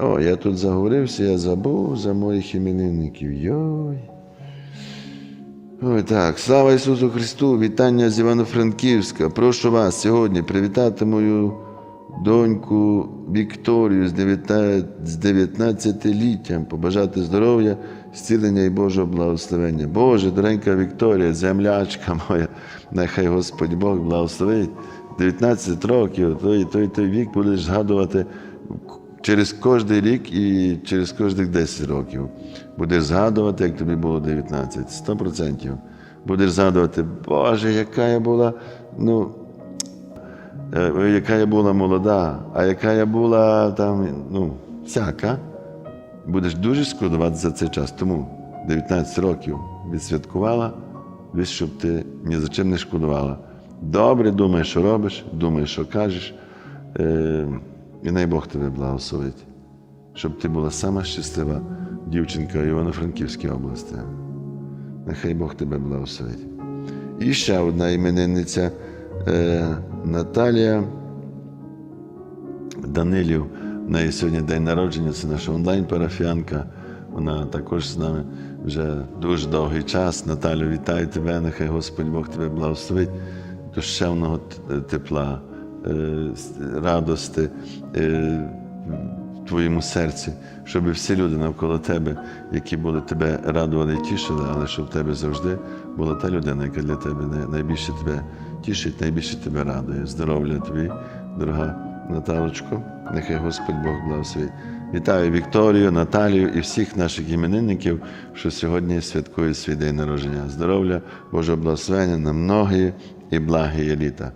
О, я тут заговорився, я забув за моїх іменинників. Йой. Ой, так, слава Ісусу Христу! Вітання з Івано-Франківська. Прошу вас сьогодні привітати мою доньку Вікторію з 19 з 19-літтям, побажати здоров'я, зцілення і Божого благословення. Боже, доренька Вікторія, землячка моя, нехай Господь Бог благословить. 19 років, той, той, той вік будеш згадувати через кожний рік і через кожних 10 років. Будеш згадувати, як тобі було 19, 100%. Будеш згадувати, Боже, яка я була, ну, е, яка я була молода, а яка я була там, ну, всяка. Будеш дуже шкодувати за цей час. Тому 19 років відсвяткувала, весь, щоб ти ні за чим не шкодувала. Добре думай, що робиш, думай, що кажеш. І най Бог тебе благословить, щоб ти була сама щаслива дівчинка Івано-Франківській області. Нехай Бог тебе благословить. І ще одна іменинниця е, Наталія Данилів. В неї сьогодні день народження, це наша онлайн-парафіянка. Вона також з нами вже дуже довгий час. Наталю, вітаю тебе, нехай Господь Бог тебе благословить, душевного тепла, радости е, в твоєму серці, щоб всі люди навколо тебе, які були тебе радували і тішили, але щоб в тебе завжди була та людина, яка для тебе найбільше тебе тішить, найбільше тебе радує. Здоров'я тобі, дорога Наталочко, нехай Господь Бог благословить. Вітаю Вікторію, Наталію і всіх наших іменинників, що сьогодні святкують свій день народження. Здоров'я, Божого благословення на многі і благі літа.